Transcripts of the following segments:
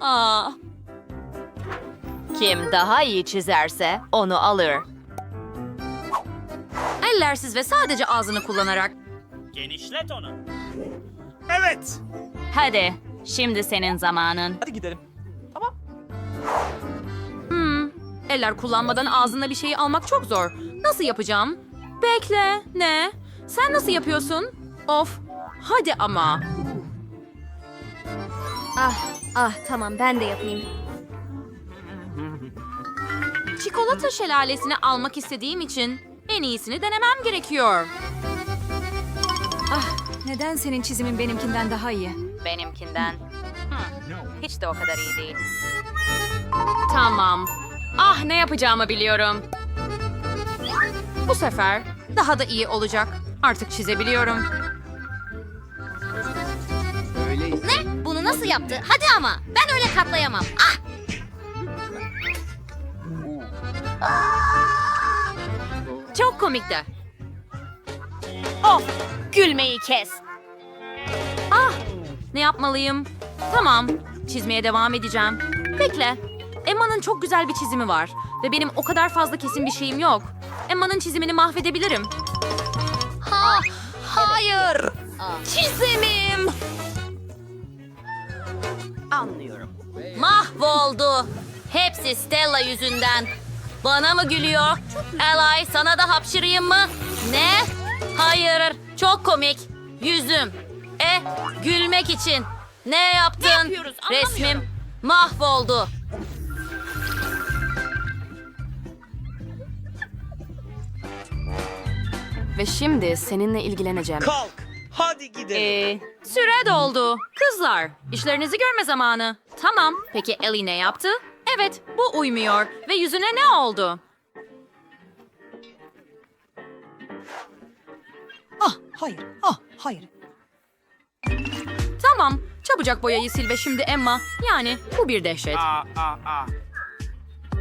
Aa. Kim daha iyi çizerse onu alır. Ellersiz ve sadece ağzını kullanarak. Genişlet onu. Evet. Hadi, şimdi senin zamanın. Hadi gidelim. Tamam. Hmm, eller kullanmadan ağzına bir şeyi almak çok zor. Nasıl yapacağım? Bekle, ne? Sen nasıl yapıyorsun? Of, hadi ama. Ah, ah tamam ben de yapayım. Çikolata şelalesini almak istediğim için en iyisini denemem gerekiyor. Ah, neden senin çizimin benimkinden daha iyi? Benimkinden. Hmm, Hiç de o kadar iyi değil. Tamam. Ah ne yapacağımı biliyorum. Bu sefer daha da iyi olacak. Artık çizebiliyorum. Nasıl yaptı? Hadi ama. Ben öyle katlayamam. Ah! Çok komikti. Of! Gülmeyi kes. Ah! Ne yapmalıyım? Tamam. Çizmeye devam edeceğim. Bekle. Emma'nın çok güzel bir çizimi var. Ve benim o kadar fazla kesin bir şeyim yok. Emma'nın çizimini mahvedebilirim. Ha, hayır. Çizimim. Anlıyorum. Mahvoldu. Hepsi Stella yüzünden. Bana mı gülüyor? Elay sana da hapşırayım mı? Ne? Hayır. Çok komik. Yüzüm. E, gülmek için. Ne yaptın? yapıyoruz? Anlamıyorum. Resmim mahvoldu. Ve şimdi seninle ilgileneceğim. Kalk. Hadi gidelim. Ee, süre doldu. Kızlar, işlerinizi görme zamanı. Tamam, peki Ellie ne yaptı? Evet, bu uymuyor. Ve yüzüne ne oldu? Ah hayır, ah hayır. Tamam, çabucak boyayı sil ve şimdi Emma. Yani bu bir dehşet. Aa, aa, aa.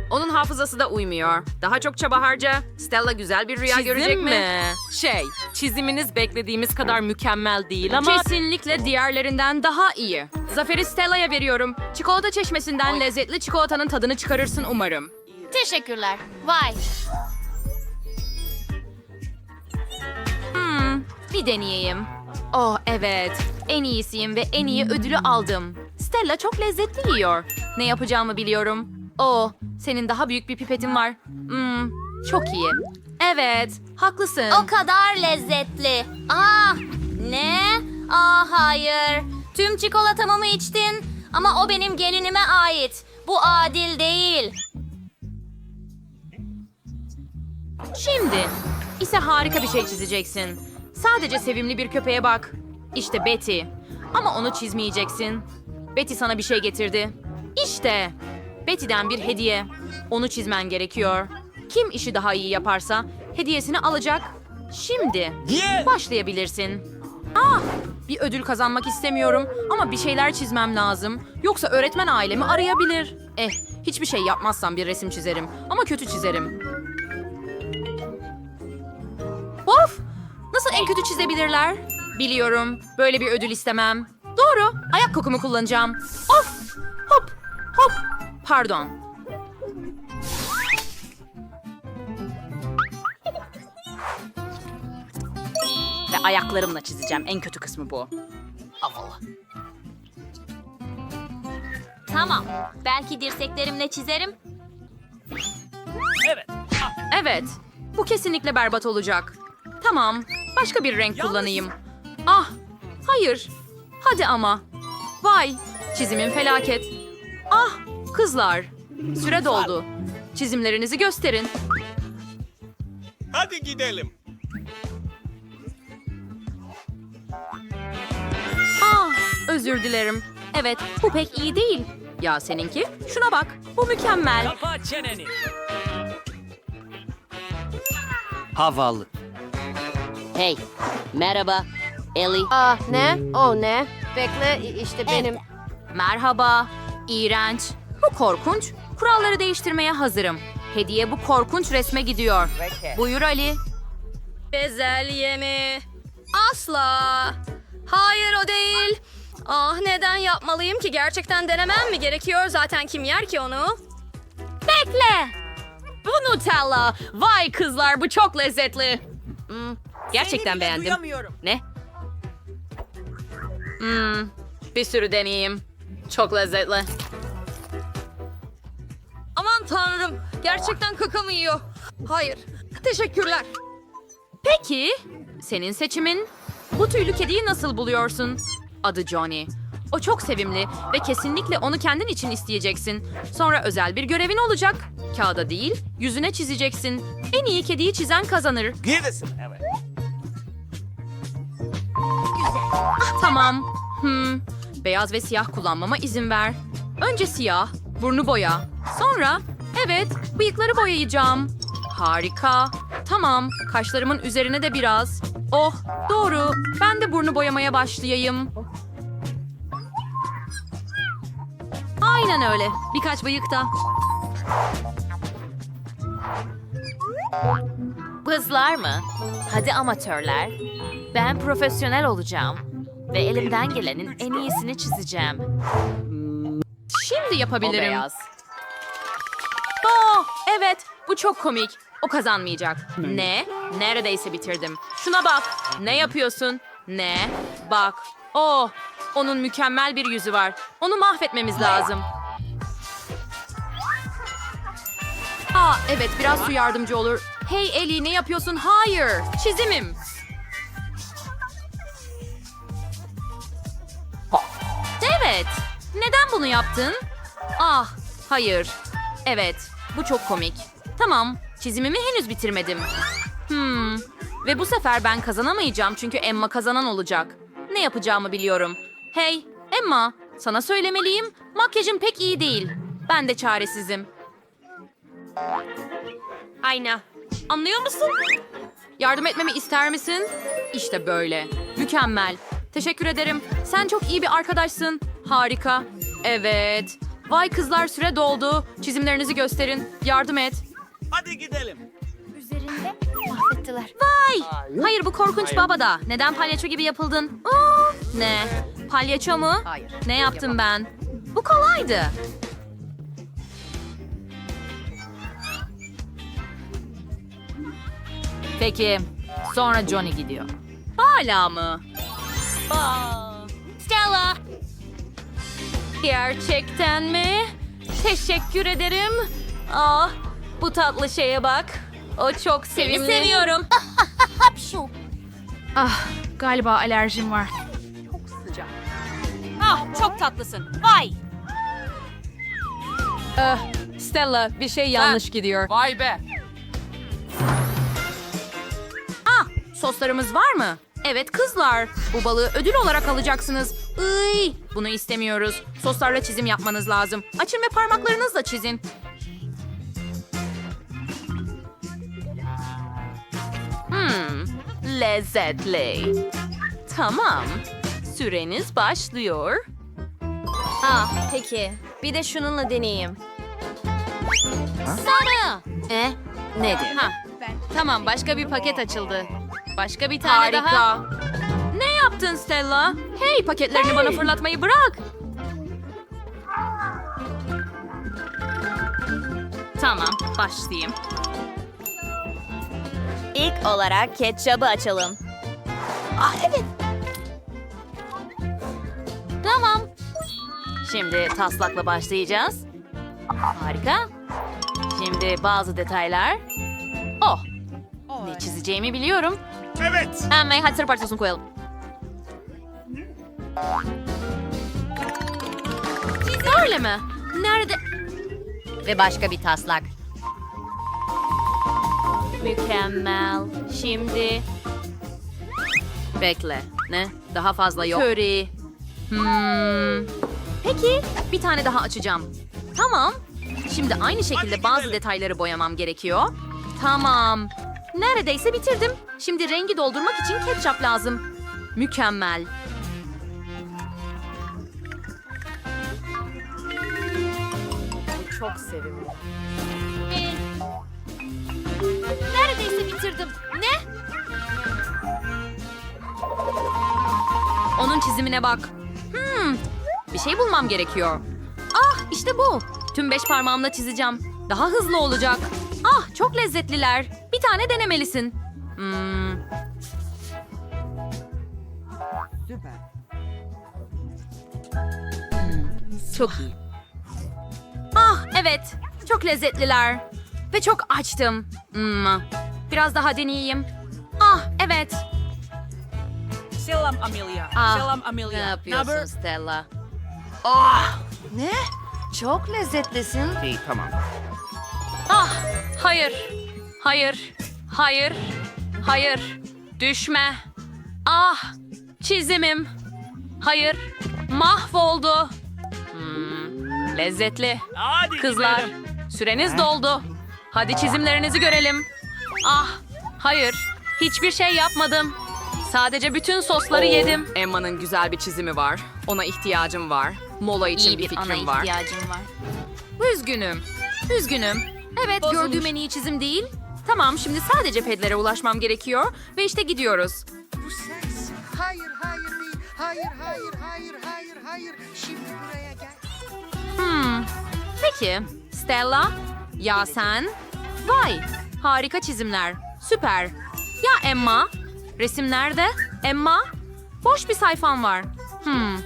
Onun hafızası da uymuyor. Daha çok çaba harca. Stella güzel bir rüya görecek mi? Şey, çiziminiz beklediğimiz kadar mükemmel değil ama... Kesinlikle diğerlerinden daha iyi. Zaferi Stella'ya veriyorum. Çikolata çeşmesinden lezzetli çikolatanın tadını çıkarırsın umarım. Teşekkürler. Vay. Hmm, bir deneyeyim. Oh evet, en iyisiyim ve en iyi ödülü aldım. Stella çok lezzetli yiyor. Ne yapacağımı biliyorum. Oh, senin daha büyük bir pipetin var. Hmm, çok iyi. Evet, haklısın. O kadar lezzetli. Ah! Ne? Ah hayır. Tüm çikolatamı mı içtin? Ama o benim gelinime ait. Bu adil değil. Şimdi ise harika bir şey çizeceksin. Sadece sevimli bir köpeğe bak. İşte Betty. Ama onu çizmeyeceksin. Betty sana bir şey getirdi. İşte. Betty'den bir hediye. Onu çizmen gerekiyor. Kim işi daha iyi yaparsa hediyesini alacak. Şimdi başlayabilirsin. Ah, bir ödül kazanmak istemiyorum ama bir şeyler çizmem lazım. Yoksa öğretmen ailemi arayabilir. Eh, hiçbir şey yapmazsam bir resim çizerim ama kötü çizerim. Of! Nasıl en kötü çizebilirler? Biliyorum. Böyle bir ödül istemem. Doğru. Ayak kokumu kullanacağım. Of! Hop! Hop! Pardon. Ayaklarımla çizeceğim. En kötü kısmı bu. Havalı. Tamam. Belki dirseklerimle çizerim. Evet. Ah, Evet. Bu kesinlikle berbat olacak. Tamam. Başka bir renk kullanayım. Ah! Hayır. Hadi ama. Vay! Çizimin felaket. Ah! Kızlar. Süre doldu. Çizimlerinizi gösterin. Hadi gidelim. Özür dilerim. Evet, bu pek iyi değil. Ya seninki? Şuna bak, bu mükemmel. Kapa çeneni. Havalı. Hey, merhaba. Ellie. Ah ne? O ne? Bekle işte benim. Merhaba. İğrenç. Bu korkunç. Kuralları değiştirmeye hazırım. Hediye bu korkunç resme gidiyor. Buyur Ali. Bezelye mi? Asla. Hayır o değil. Ah neden yapmalıyım ki? Gerçekten denemem mi gerekiyor? Zaten kim yer ki onu? Bekle. Bu Nutella. Vay kızlar bu çok lezzetli. Hmm, gerçekten Seni beğendim. Duyamıyorum. Ne? Hmm, bir sürü deneyeyim. Çok lezzetli. Aman tanrım. Gerçekten kakamı yiyor. Hayır. Teşekkürler. Peki, senin seçimin? Bu tüylü kediyi nasıl buluyorsun? Adı Johnny. O çok sevimli ve kesinlikle onu kendin için isteyeceksin. Sonra özel bir görevin olacak. Kağıda değil, yüzüne çizeceksin. En iyi kediyi çizen kazanır. Gidesin. Evet. Tamam. Hmm. Beyaz ve siyah kullanmama izin ver. Önce siyah, burnu boya. Sonra, evet, bıyıkları boyayacağım. Harika. Tamam, kaşlarımın üzerine de biraz. Oh, doğru. Ben de burnu boyamaya başlayayım. Aynen öyle. Birkaç bıyık da. Kızlar mı? Hadi amatörler. Ben profesyonel olacağım. Ve elimden gelenin en iyisini çizeceğim. Şimdi O yapabilirim. beyaz. Oh, evet. Bu çok komik. O kazanmayacak. Ne? Neredeyse bitirdim. Şuna bak. Ne yapıyorsun? Ne? Bak. Oh, onun mükemmel bir yüzü var. Onu mahvetmemiz lazım. Aa, evet biraz su yardımcı olur. Hey Eli ne yapıyorsun? Hayır. Çizimim. Evet. Neden bunu yaptın? Ah, hayır. Evet, bu çok komik. Tamam, çizimimi henüz bitirmedim. Hmm. Ve bu sefer ben kazanamayacağım çünkü Emma kazanan olacak. Ne yapacağımı biliyorum. Hey, Emma, sana söylemeliyim. Makyajın pek iyi değil. Ben de çaresizim. Ayna. Anlıyor musun? Yardım etmemi ister misin? İşte böyle. Mükemmel. Teşekkür ederim. Sen çok iyi bir arkadaşsın. Harika. Evet. Vay kızlar süre doldu. Çizimlerinizi gösterin. Yardım et. Hadi gidelim. Üzerinde mahvettiler. Vay! Hayır bu korkunç baba da. Neden palyaço gibi yapıldın? Aa, ne? Palyaço mu? Hayır. Ne yaptım ben? Bu kolaydı. Peki, sonra Johnny gidiyor. Hala mı? Stella. Gerçekten mi? Teşekkür ederim. Ah, bu tatlı şeye bak. O çok Seni sevimli. seviyorum. Ah, galiba alerjim var. Ah çok tatlısın. Vay. Ah, Stella, bir şey yanlış gidiyor. Vay be. Ah, soslarımız var mı? Evet kızlar, bu balığı ödül olarak alacaksınız. Iy, bunu istemiyoruz. Soslarla çizim yapmanız lazım. Açın ve parmaklarınızla çizin. Hmm, lezzetli. Tamam, süreniz başlıyor. Ah peki. Bir de şununla deneyeyim. Sarı. E, nedir? Ha, tamam, başka bir paket açıldı. Başka bir tane Harika. daha. Ne yaptın Stella? Hey, paketlerini bana fırlatmayı bırak. Tamam başlayayım. İlk olarak ketçabı açalım. Tamam. Şimdi taslakla başlayacağız. Harika. Şimdi bazı detaylar. Oh. Ne çizeceğimi biliyorum. Evet. Hemen hadi sarı parçasını koyalım. Öyle mi? Nerede? Ve başka bir taslak. Mükemmel. Şimdi Bekle. Ne? Daha fazla yok. Köri. Hmm. Peki, bir tane daha açacağım. Tamam. Şimdi aynı şekilde bazı detayları boyamam gerekiyor. Tamam. Neredeyse bitirdim. Şimdi rengi doldurmak için ketçap lazım. Mükemmel. Çok sevimli. Ne? Onun çizimine bak. Hmm, bir şey bulmam gerekiyor. Ah işte bu. Tüm beş parmağımla çizeceğim. Daha hızlı olacak. Ah çok lezzetliler. Bir tane denemelisin. Hmm. Çok iyi. Ah evet. Çok lezzetliler. Ve çok açtım. Hmm. Biraz daha deneyeyim. Ah evet. Selam Amelia. Ah, Selam Ne Amelia. yapıyorsun Naber? Stella? Ne? Çok lezzetlisin. İyi tamam. Ah, hayır. Hayır. Hayır. Hayır. Düşme. Ah, çizimim. Hayır. Mahvoldu. Hmm, lezzetli. Hadi Kızlar, gidelim. süreniz doldu. Hadi çizimlerinizi görelim. Ah, hayır. Hiçbir şey yapmadım. Sadece bütün sosları yedim. Emma'nın güzel bir çizimi var. Ona ihtiyacım var. Mola için İyi bir bir ana fikrim var. ihtiyacım var. Üzgünüm. Üzgünüm. Evet Bozulmuş. gördüğüm en iyi çizim değil. Tamam şimdi sadece pedlere ulaşmam gerekiyor. Ve işte gidiyoruz. Bu ses. Hayır, hayır değil. Hayır, hayır, hayır, hayır, hayır. Şimdi buraya gel. Hmm. Peki. Stella. Ya sen? Vay. Harika çizimler. Süper. Ya Emma? Resim nerede? Emma? Boş bir sayfam var. Hmm.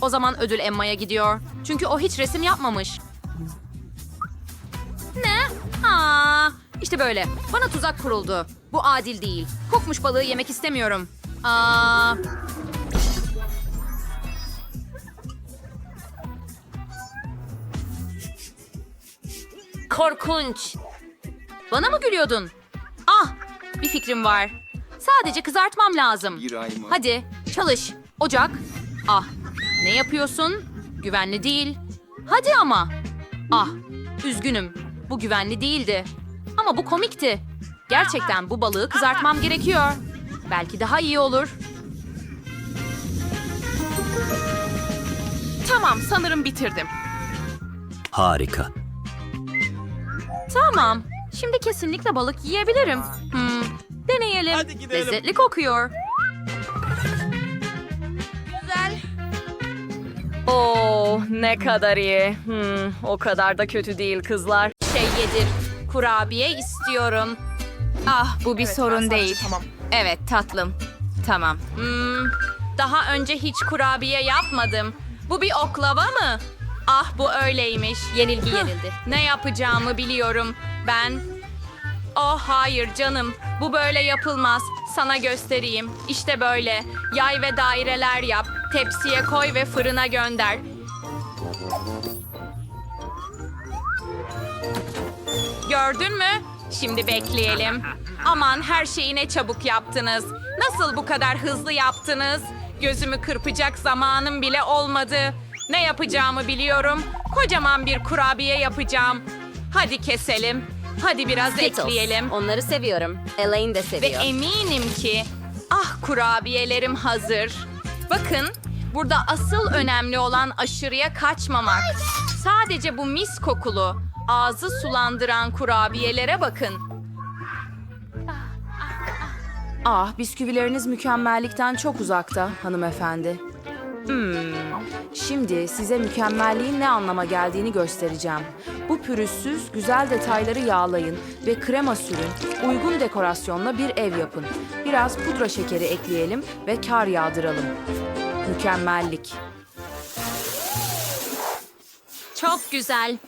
O zaman ödül Emma'ya gidiyor. Çünkü o hiç resim yapmamış. Ne? Aa, işte böyle. Bana tuzak kuruldu. Bu adil değil. Kokmuş balığı yemek istemiyorum. Aa, Korkunç. Bana mı gülüyordun? Ah, bir fikrim var. Sadece kızartmam lazım. Hadi, çalış. Ocak. Ah, ne yapıyorsun? Güvenli değil. Hadi ama. Ah, üzgünüm. Bu güvenli değildi. Ama bu komikti. Gerçekten bu balığı kızartmam gerekiyor. Belki daha iyi olur. Tamam sanırım bitirdim. Harika. Tamam. Şimdi kesinlikle balık yiyebilirim. Hmm, deneyelim. Hadi gidelim. Lezzetli kokuyor. Oh ne kadar iyi. Hmm, o kadar da kötü değil kızlar. şey yedir. Kurabiye istiyorum. Ah bu bir sorun değil. Evet tatlım. Tamam. Hmm, daha önce hiç kurabiye yapmadım. Bu bir oklava mı? Ah bu öyleymiş. Yenilgi yenildi. Ne yapacağımı biliyorum. Ben... Oh hayır canım. Bu böyle yapılmaz. Sana göstereyim. İşte böyle. Yay ve daireler yap. Tepsiye koy ve fırına gönder. Gördün mü? Şimdi bekleyelim. Aman her şeyi ne çabuk yaptınız. Nasıl bu kadar hızlı yaptınız? Gözümü kırpacak zamanım bile olmadı. Ne yapacağımı biliyorum. Kocaman bir kurabiye yapacağım. Hadi keselim. Hadi biraz Skittles. ekleyelim. Onları seviyorum. Elaine de Ve seviyor. eminim ki ah kurabiyelerim hazır. Bakın burada asıl önemli olan aşırıya kaçmamak. Sadece bu mis kokulu, ağzı sulandıran kurabiyelere bakın. Ah, bisküvileriniz mükemmellikten çok uzakta hanımefendi. Hmm. Şimdi size mükemmelliğin ne anlama geldiğini göstereceğim. Bu pürüzsüz, güzel detayları yağlayın ve krema sürün. Uygun dekorasyonla bir ev yapın. Biraz pudra şekeri ekleyelim ve kar yağdıralım. Mükemmellik. Çok güzel.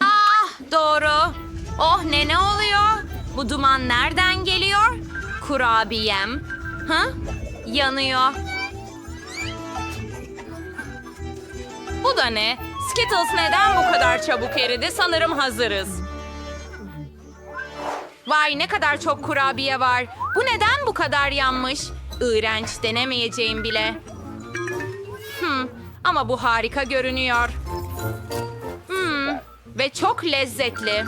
Ah doğru. Oh ne ne oluyor? Bu duman nereden geliyor? Kurabiyem. Ha? Yanıyor. Bu da ne? Skittles neden bu kadar çabuk eridi? Sanırım hazırız. Vay ne kadar çok kurabiye var. Bu neden bu kadar yanmış? İğrenç denemeyeceğim bile. Hmm, ama bu harika görünüyor. Hmm, ve çok lezzetli.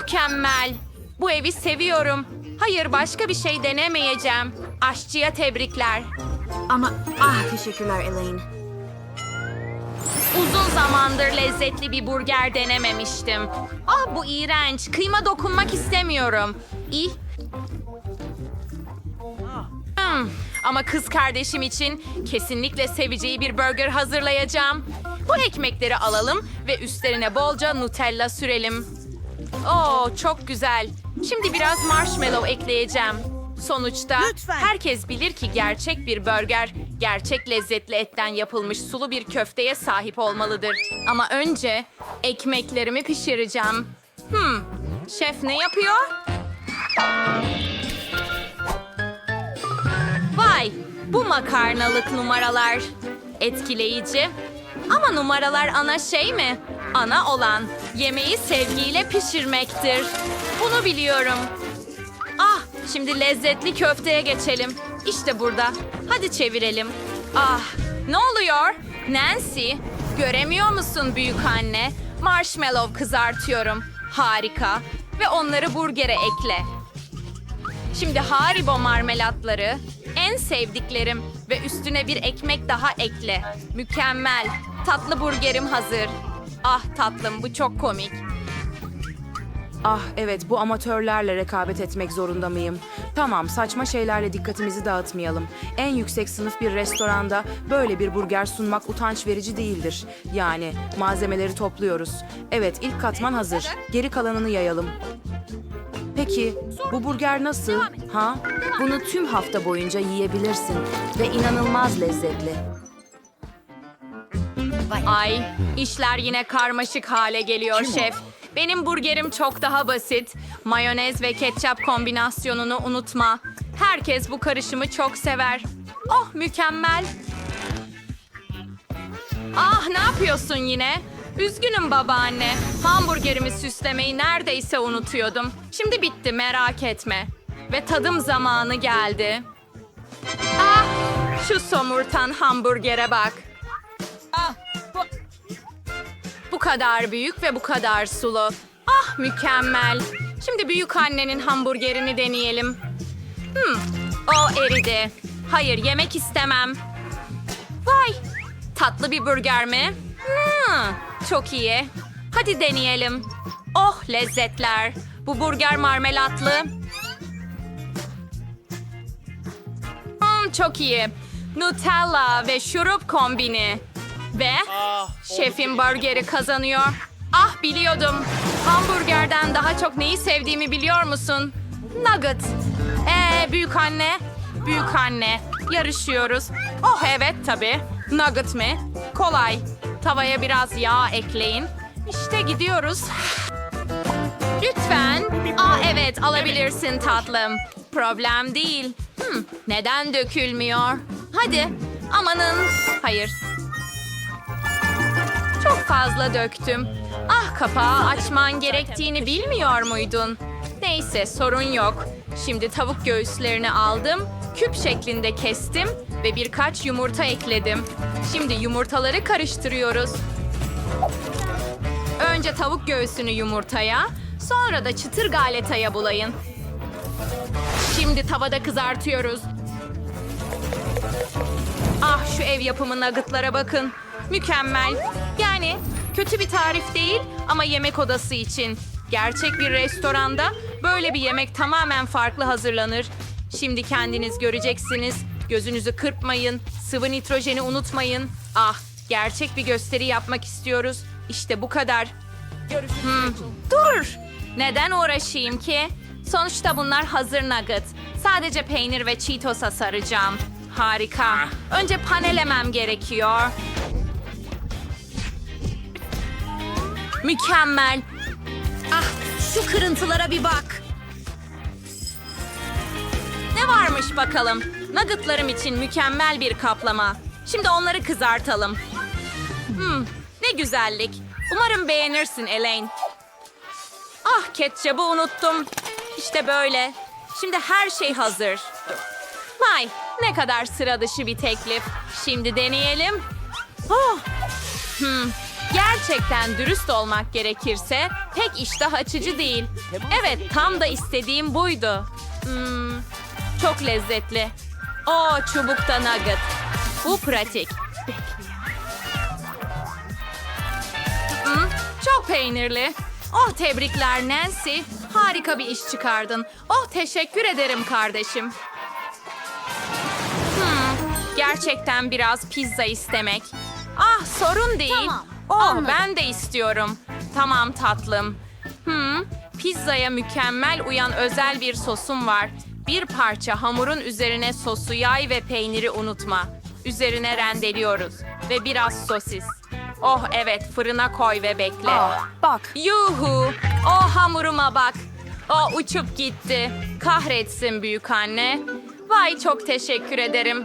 Mükemmel. Bu evi seviyorum. Hayır başka bir şey denemeyeceğim. Aşçıya tebrikler. Ama ah teşekkürler Elaine. Uzun zamandır lezzetli bir burger denememiştim. Ah bu iğrenç. Kıyma dokunmak istemiyorum. İyi. Hmm, Ama kız kardeşim için kesinlikle seveceği bir burger hazırlayacağım. Bu ekmekleri alalım ve üstlerine bolca Nutella sürelim. Oo çok güzel. Şimdi biraz marshmallow ekleyeceğim. Sonuçta herkes bilir ki gerçek bir burger gerçek lezzetli etten yapılmış sulu bir köfteye sahip olmalıdır. Ama önce ekmeklerimi pişireceğim. Hmm, şef ne yapıyor? Vay, bu makarnalık numaralar. Etkileyici. Ama numaralar ana şey mi? Ana olan yemeği sevgiyle pişirmektir. Bunu biliyorum. Ah, şimdi lezzetli köfteye geçelim. İşte burada. Hadi çevirelim. Ah, ne oluyor? Nancy, göremiyor musun büyük anne? Marshmallow kızartıyorum. Harika. Ve onları burgere ekle. Şimdi Haribo marmelatları, en sevdiklerim ve üstüne bir ekmek daha ekle. Mükemmel. Tatlı burgerim hazır. Ah tatlım bu çok komik. Ah evet bu amatörlerle rekabet etmek zorunda mıyım? Tamam saçma şeylerle dikkatimizi dağıtmayalım. En yüksek sınıf bir restoranda böyle bir burger sunmak utanç verici değildir. Yani malzemeleri topluyoruz. Evet ilk katman hazır. Geri kalanını yayalım. Peki bu burger nasıl? Ha? Bunu tüm hafta boyunca yiyebilirsin ve inanılmaz lezzetli. Ay, işler yine karmaşık hale geliyor şef. Benim burgerim çok daha basit. Mayonez ve ketçap kombinasyonunu unutma. Herkes bu karışımı çok sever. Oh mükemmel. Ah ne yapıyorsun yine? Üzgünüm babaanne. Hamburgerimi süslemeyi neredeyse unutuyordum. Şimdi bitti merak etme. Ve tadım zamanı geldi. Ah şu somurtan hamburgere bak. Bu kadar büyük ve bu kadar sulu. Ah mükemmel. Şimdi büyük annenin hamburgerini deneyelim. Hmm, o eridi. Hayır yemek istemem. Vay, tatlı bir burger mi? Hmm, çok iyi. Hadi deneyelim. Oh lezzetler. Bu burger marmelatlı. Hmm, çok iyi. Nutella ve şurup kombini. Ve şefin burgeri kazanıyor. Ah biliyordum. Hamburgerden daha çok neyi sevdiğimi biliyor musun? Nugget. Ee büyük anne. Büyük anne. Yarışıyoruz. Oh evet tabii. Nugget mi? Kolay. Tavaya biraz yağ ekleyin. İşte gidiyoruz. Lütfen. Aa evet alabilirsin tatlım. Problem değil. Hmm, neden dökülmüyor? Hadi. Amanın. Hayır. Çok fazla döktüm. Ah kapağı açman gerektiğini bilmiyor muydun? Neyse sorun yok. Şimdi tavuk göğüslerini aldım, küp şeklinde kestim ve birkaç yumurta ekledim. Şimdi yumurtaları karıştırıyoruz. Önce tavuk göğsünü yumurtaya, sonra da çıtır galetaya bulayın. Şimdi tavada kızartıyoruz. Ah şu ev yapımı nuggetlara bakın. Mükemmel. Kötü bir tarif değil ama yemek odası için. Gerçek bir restoranda böyle bir yemek tamamen farklı hazırlanır. Şimdi kendiniz göreceksiniz. Gözünüzü kırpmayın. Sıvı nitrojeni unutmayın. Ah, gerçek bir gösteri yapmak istiyoruz. İşte bu kadar. Hmm, Dur! Neden uğraşayım ki? Sonuçta bunlar hazır nugget. Sadece peynir ve Cheetos'a saracağım. Harika. Önce panelemem gerekiyor. Mükemmel. Ah, şu kırıntılara bir bak. Ne varmış bakalım? Nuggetlarım için mükemmel bir kaplama. Şimdi onları kızartalım. Hmm, ne güzellik. Umarım beğenirsin Elaine. Ah, ketçabı unuttum. İşte böyle. Şimdi her şey hazır. Vay, ne kadar sıra dışı bir teklif. Şimdi deneyelim. Oh. Hmm, gerçekten dürüst olmak gerekirse pek iştah açıcı değil. Evet, tam da istediğim buydu. Hmm, çok lezzetli. O çubukta nugget. Bu pratik. Hmm, çok peynirli. Oh tebrikler Nancy. Harika bir iş çıkardın. Oh teşekkür ederim kardeşim. gerçekten biraz pizza istemek. Ah sorun değil. Tamam, Oh anladım. ben de istiyorum. Tamam tatlım. Hmm, pizzaya mükemmel uyan özel bir sosum var. Bir parça hamurun üzerine sosu yay ve peyniri unutma. Üzerine rendeliyoruz ve biraz sosis. Oh evet fırına koy ve bekle. Ah, bak. Yuhu! O hamuruma bak. O uçup gitti. Kahretsin büyük anne. Vay çok teşekkür ederim.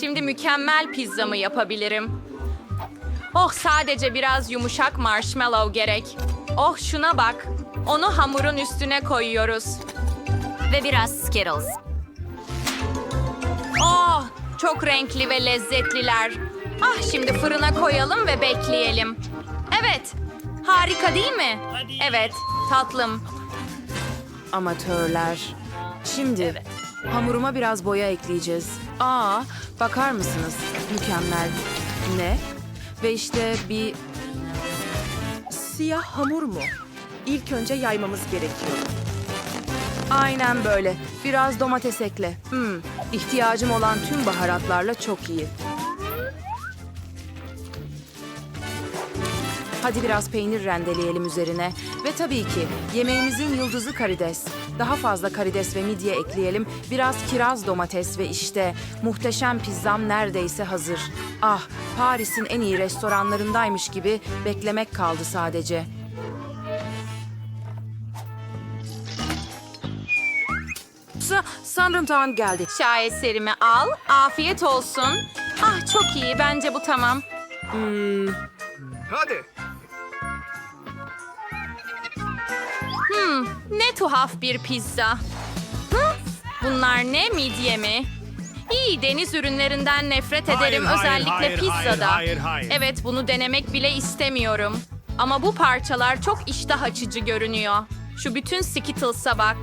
Şimdi mükemmel pizzamı yapabilirim. Oh sadece biraz yumuşak marshmallow gerek. Oh şuna bak. Onu hamurun üstüne koyuyoruz. Ve biraz Skittles. Oh çok renkli ve lezzetliler. Ah şimdi fırına koyalım ve bekleyelim. Evet. Harika değil mi? Evet tatlım. Amatörler. Şimdi hamuruma biraz boya ekleyeceğiz. Aa, bakar mısınız? Mükemmel. Ne? Ve işte bir Siyah hamur mu? İlk önce yaymamız gerekiyor. aynen böyle. Biraz domates ekle. Hmm, ihtiyacım olan tüm baharatlarla çok iyi. Hadi biraz peynir rendeleyelim üzerine. Ve tabii ki yemeğimizin yıldızı karides. Daha fazla karides ve midye ekleyelim. Biraz kiraz domates ve işte muhteşem pizzam neredeyse hazır. Ah, Paris'in en iyi restoranlarındaymış gibi beklemek kaldı sadece. Sa- sanırım tamam geldi. Şaheserimi al. Afiyet olsun. Ah çok iyi. Bence bu tamam. Hadi. Hmm, ne tuhaf bir pizza. Hı? Bunlar ne midye mi? İyi deniz ürünlerinden nefret Hayır, ederim hayır, özellikle hayır, pizzada. hayır, hayır, hayır. Evet bunu denemek bile istemiyorum. Ama bu parçalar çok iştah açıcı görünüyor. Şu bütün Skittles'a bak.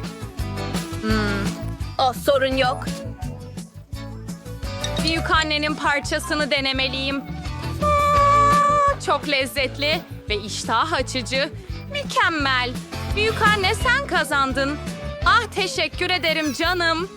Oh sorun yok. Büyük annenin parçasını denemeliyim. Aa, çok lezzetli ve iştah açıcı. Mükemmel. Büyük anne sen kazandın. Ah teşekkür ederim canım.